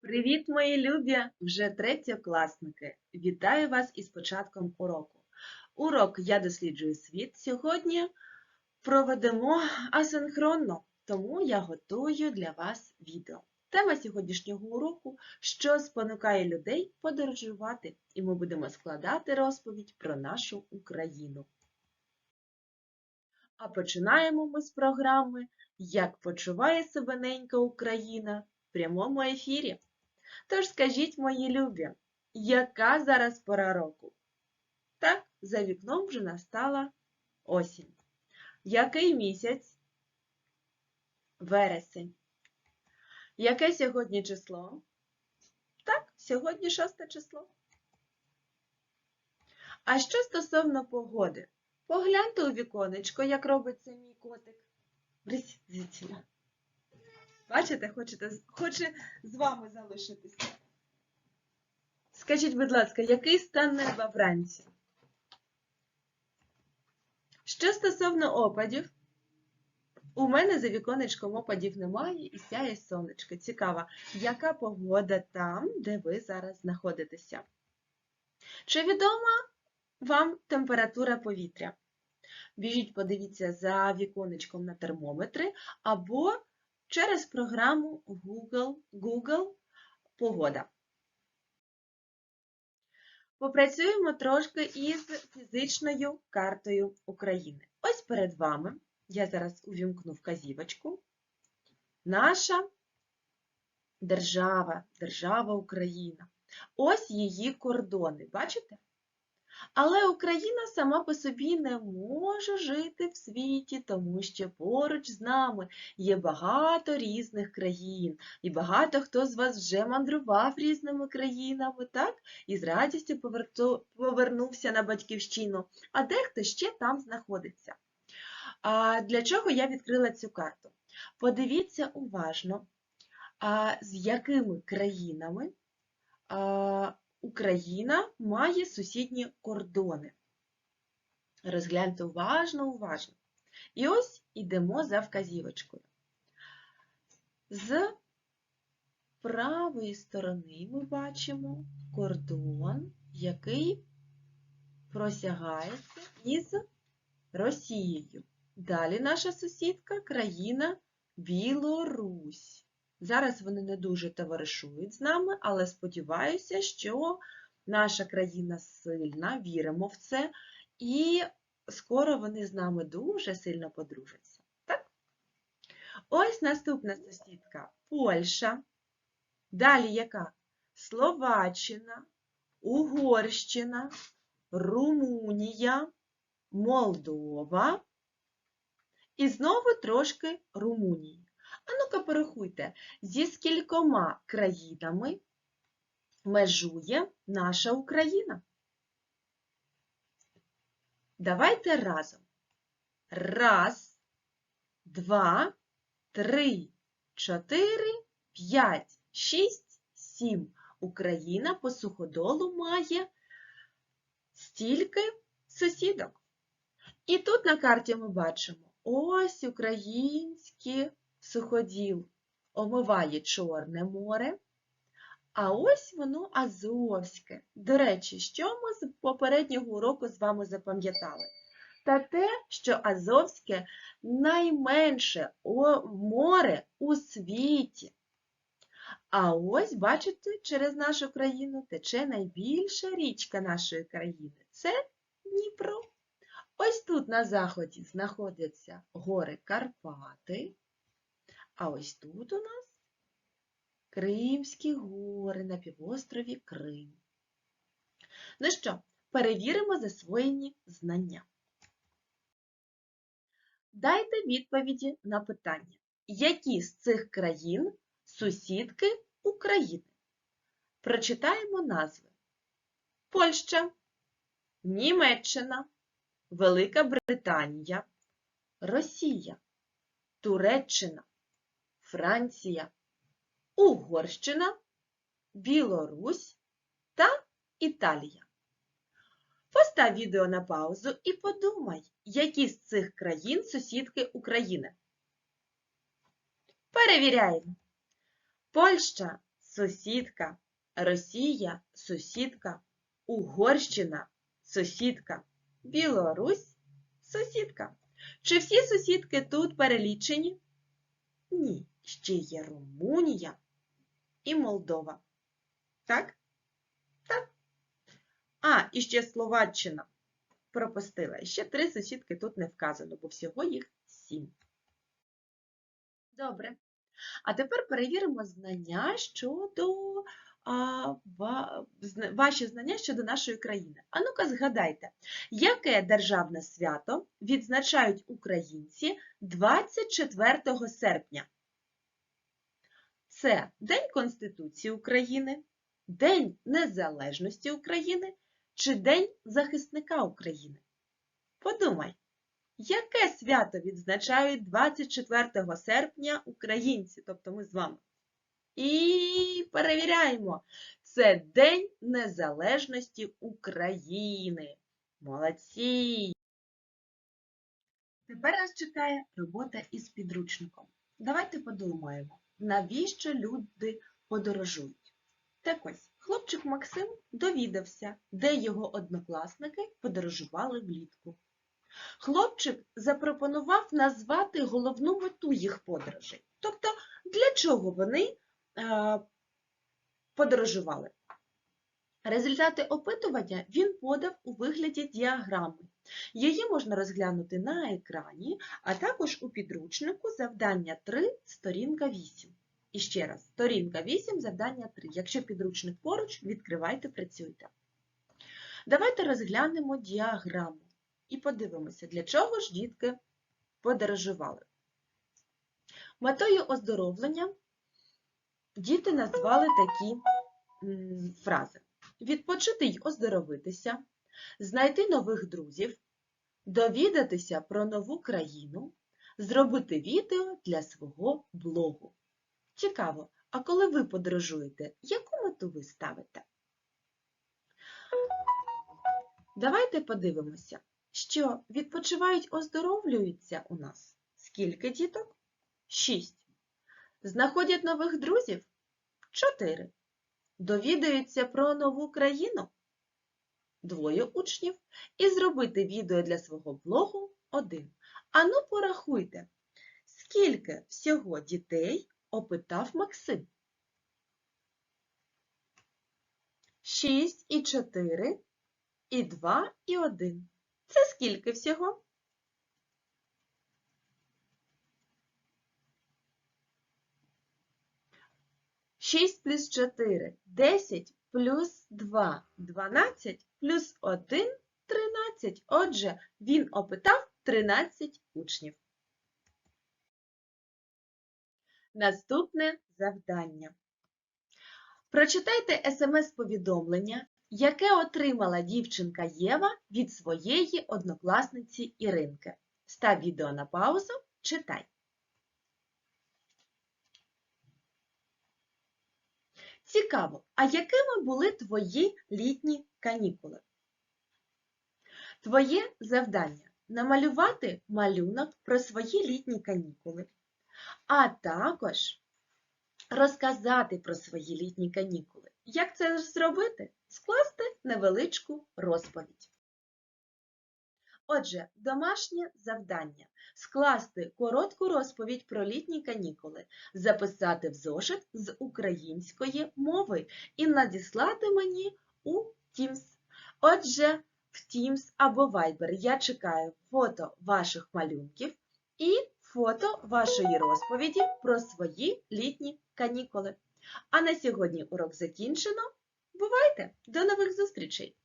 Привіт, мої любі! Вже третьокласники! Вітаю вас із початком уроку. Урок Я досліджую світ сьогодні проведемо асинхронно, тому я готую для вас відео. Тема сьогоднішнього уроку що спонукає людей подорожувати, і ми будемо складати розповідь про нашу Україну. А починаємо ми з програми Як почуває себе ненька Україна в прямому ефірі. Тож скажіть, мої любі, яка зараз пора року? Так, за вікном вже настала осінь. Який місяць? Вересень. Яке сьогодні число? Так, сьогодні шосте число. А що стосовно погоди? Погляньте у віконечко, як робить це мій котик. Брись звідсіля. Бачите, хочете, хоче з вами залишитися. Скажіть, будь ласка, який стан неба вранці? Що стосовно опадів, у мене за віконечком опадів немає і сяє сонечко. Цікаво, яка погода там, де ви зараз знаходитеся? Чи відома вам температура повітря? Біжіть, подивіться за віконечком на термометри або через програму Google, Google Погода. Попрацюємо трошки із фізичною картою України. Ось перед вами, я зараз увімкну вказівочку, наша держава, держава Україна. Ось її кордони, бачите? Але Україна сама по собі не може жити в світі, тому що поруч з нами є багато різних країн, і багато хто з вас вже мандрував різними країнами, так? І з радістю повернувся на батьківщину, а дехто ще там знаходиться. А для чого я відкрила цю карту? Подивіться уважно, а, з якими країнами а, Україна має сусідні кордони. Розгляньте уважно, уважно. І ось ідемо за вказівочкою. З правої сторони ми бачимо кордон, який просягається із Росією. Далі наша сусідка країна Білорусь. Зараз вони не дуже товаришують з нами, але сподіваюся, що наша країна сильна, віримо в це, і скоро вони з нами дуже сильно подружаться. Так? Ось наступна сусідка Польща. Далі яка? Словаччина, Угорщина, Румунія, Молдова. І знову трошки Румунії. А ну-ка порахуйте, зі скількома країнами межує наша Україна? Давайте разом. Раз, два, три, чотири, п'ять, шість, сім. Україна по суходолу має стільки сусідок. І тут на карті ми бачимо ось українські суходіл омиває Чорне море, а ось воно Азовське. До речі, що ми з попереднього уроку з вами запам'ятали? Та те, що Азовське найменше море у світі. А ось, бачите, через нашу країну тече найбільша річка нашої країни. Це Дніпро. Ось тут на заході знаходяться гори Карпати. А ось тут у нас Кримські гори на півострові Крим. Ну що, перевіримо засвоєні знання. Дайте відповіді на питання, які з цих країн сусідки України? Прочитаємо назви. Польща, Німеччина, Велика Британія, Росія, Туреччина, Франція, Угорщина, Білорусь та Італія. Постав відео на паузу і подумай, які з цих країн сусідки України. Перевіряємо. Польща сусідка, Росія сусідка, Угорщина сусідка, Білорусь сусідка. Чи всі сусідки тут перелічені? Ні, ще є Румунія і Молдова. Так? Так. А, і ще Словаччина. Пропустила. Ще три сусідки тут не вказано, бо всього їх сім. Добре. А тепер перевіримо знання щодо а, ва- ваші знання щодо нашої країни. А ну-ка згадайте, яке державне свято відзначають українці 24 серпня? Це День Конституції України, День Незалежності України чи День захисника України? Подумай, яке свято відзначають 24 серпня українці, тобто ми з вами? І перевіряємо. Це День Незалежності України. Молодці! Тепер нас чекає робота із підручником. Давайте подумаємо, навіщо люди подорожують. Так ось, хлопчик Максим довідався, де його однокласники подорожували влітку. Хлопчик запропонував назвати головну мету їх подорожей. Тобто, для чого вони е, подорожували. Результати опитування він подав у вигляді діаграми. Її можна розглянути на екрані, а також у підручнику завдання 3, сторінка 8. І ще раз, сторінка 8, завдання 3. Якщо підручник поруч, відкривайте, працюйте. Давайте розглянемо діаграму і подивимося, для чого ж дітки подорожували. Метою оздоровлення діти назвали такі фрази: відпочити й оздоровитися, знайти нових друзів, довідатися про нову країну, зробити відео для свого блогу. Цікаво, а коли ви подорожуєте, яку мету ви ставите? Давайте подивимося, що відпочивають, оздоровлюються у нас. Скільки діток? Шість. Знаходять нових друзів? Чотири. Довідаються про нову країну? Двоє учнів. І зробити відео для свого блогу один. Ану порахуйте, скільки всього дітей опитав Максим? Шість і чотири, і два, і один. Це скільки всього? Шість плюс чотири – десять плюс два – дванадцять плюс один – тринадцять. Отже, він опитав тринадцять учнів. Наступне завдання. Прочитайте смс-повідомлення, яке отримала дівчинка Єва від своєї однокласниці Іринки. Став відео на паузу, читай. Цікаво, а якими були твої літні канікули? Твоє завдання намалювати малюнок про свої літні канікули, а також розказати про свої літні канікули. Як це зробити? Скласти невеличку розповідь. Отже, домашнє завдання скласти коротку розповідь про літні канікули, записати в зошит з української мови і надіслати мені у Teams. Отже, в Teams або Viber я чекаю фото ваших малюнків і фото вашої розповіді про свої літні канікули. А на сьогодні урок закінчено. Бувайте! До нових зустрічей!